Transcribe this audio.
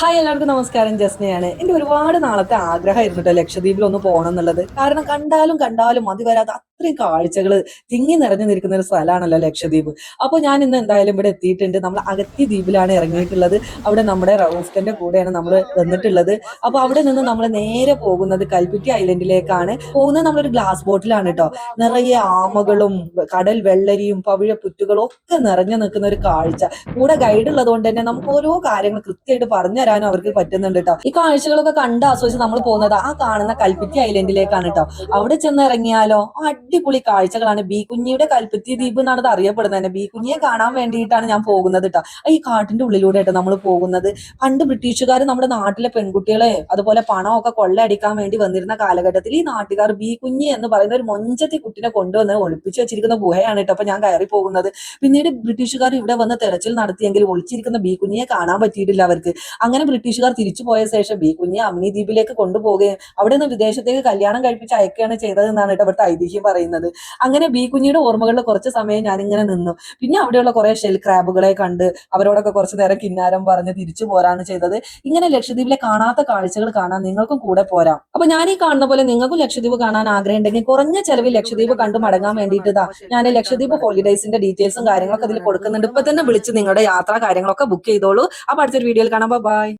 Hi എല്ലാവർക്കും നമസ്കാരം. ജസ്നയാണ്. എന്റെ ഒരുപാട് നാളത്തെ ആഗ്രഹമായിരുന്നു കേട്ടോ ലക്ഷദ്വീപിൽ ഒന്ന് പോകണം എന്നുള്ളത്. കാരണം കണ്ടാലും കണ്ടാലും മതി വരാതെ അത്രയും കാഴ്ചകൾ തിങ്ങി നിറഞ്ഞു നിൽക്കുന്ന ഒരു സ്ഥലമാണല്ലോ ലക്ഷദ്വീപ്. അപ്പോൾ ഞാൻ ഇന്ന് എന്തായാലും ഇവിടെ എത്തിയിട്ടുണ്ട്. നമ്മൾ അഗത്തി ദ്വീപിലാണ് ഇറങ്ങിയിട്ടുള്ളത്. അവിടെ നമ്മുടെ റൗഫ്റ്റന്റെ കൂടെയാണ് നമ്മൾ വന്നിട്ടുള്ളത്. അപ്പോൾ അവിടെ നിന്ന് നമ്മൾ നേരെ പോകുന്നത് കൽപ്പിറ്റി ഐലൻഡിലേക്കാണ്. പോകുന്നത് നമ്മളൊരു ഗ്ലാസ് ബോട്ടിലാണ് കേട്ടോ. നിറയെ ആമകളും കടൽ വെള്ളരിയും പവിഴ പുറ്റുകളും ഒക്കെ നിറഞ്ഞു നിൽക്കുന്ന ഒരു കാഴ്ച. കൂടെ ഗൈഡ് ഉള്ളത് കൊണ്ട് തന്നെ നമുക്ക് ഓരോ കാര്യങ്ങൾ കൃത്യമായിട്ട് പറഞ്ഞു തരാനും അവർക്ക് പറ്റുന്നുണ്ട് കേട്ടോ. ഈ കാഴ്ചകളൊക്കെ കണ്ട് ആസ്വദിച്ച് നമ്മൾ പോകുന്നത് ആ കാണുന്ന കൽപ്പറ്റി ഐലൻഡിലേക്കാണ് കേട്ടോ. അവിടെ ചെന്ന് ഇറങ്ങിയാലോ? ആ അടിപൊളി കാഴ്ചകളാണ്. ബി കുഞ്ഞിയുടെ കൽപ്പത്തി ദ്വീപ് എന്നാണ് അറിയപ്പെടുന്നത് തന്നെ. ബി കുഞ്ഞിയെ കാണാൻ വേണ്ടിയിട്ടാണ് ഞാൻ പോകുന്നത് കേട്ടോ ഈ കാട്ടിന്റെ ഉള്ളിലൂടെ നമ്മൾ പോകുന്നത്. പണ്ട് ബ്രിട്ടീഷുകാർ നമ്മുടെ നാട്ടിലെ പെൺകുട്ടികളെ അതുപോലെ പണമൊക്കെ കൊള്ളയടിക്കാൻ വേണ്ടി വന്നിരുന്ന കാലഘട്ടത്തിൽ ഈ നാട്ടുകാർ ബി കുഞ്ഞി എന്ന് പറയുന്ന ഒരു മൊഞ്ചത്തി കുട്ടിനെ കൊണ്ടുവന്ന് ഒളിപ്പിച്ചു വെച്ചിരിക്കുന്ന ഗുഹയാണ് കേട്ടോ അപ്പൊ ഞാൻ കയറി പോകുന്നത്. പിന്നീട് ബ്രിട്ടീഷുകാർ ഇവിടെ വന്ന് തെരച്ചിൽ നടത്തിയെങ്കിൽ ഒളിച്ചിരിക്കുന്ന ബി കുഞ്ഞിയെ കാണാൻ പറ്റിയിട്ടില്ല അവർക്ക്. അങ്ങനെ ബ്രിട്ടീഷുകാർ തിരിച്ചു പോയ ശേഷം ബി കുഞ്ഞിയെ അമിനി ദ്വീപിലേക്ക് കൊണ്ടുപോകുകയും അവിടെ നിന്ന് വിദേശത്തേക്ക് കല്യാണം കഴിപ്പിച്ച് അയക്കുകയാണ് ചെയ്തതെന്നാണ് കേട്ടോ അവിടുത്തെ ഐതിഹ്യം പറയുന്നത്. അങ്ങനെ ബി കുഞ്ഞിയുടെ ഓർമ്മകളിൽ കുറച്ച് സമയം ഞാനിങ്ങനെ നിന്നു. പിന്നെ അവിടെയുള്ള കുറെ ഷെൽ ക്രാബുകളെ കണ്ട് അവരോടൊക്കെ കുറച്ച് നേരം കിന്നാരം പറഞ്ഞ് തിരിച്ചു പോരാണ് ചെയ്തത്. ഇങ്ങനെ ലക്ഷദ്വീപിലെ കാണാത്ത കാഴ്ചകൾ കാണാൻ നിങ്ങൾക്കും കൂടെ പോരാം. അപ്പൊ ഞാൻ ഈ കാണുന്ന പോലെ നിങ്ങൾക്കും ലക്ഷദ്വീപ് കാണാൻ ആഗ്രഹം ഉണ്ടെങ്കിൽ കുറഞ്ഞ ചെലവിൽ ലക്ഷദ്വീപ് കണ്ടു മടങ്ങാൻ വേണ്ടിയിട്ട് ഞാൻ ലക്ഷദ്വീപ് ഹോളിഡേസിന്റെ ഡീറ്റെയിൽസും കാര്യങ്ങളൊക്കെ അതിൽ കൊടുക്കുന്നുണ്ട്. ഇപ്പൊ തന്നെ വിളിച്ച് നിങ്ങളുടെ യാത്രാ കാര്യങ്ങളൊക്കെ ബുക്ക് ചെയ്തോളൂ. അപ്പൊ അടുത്തൊരു വീഡിയോയിൽ കാണാം. ബൈ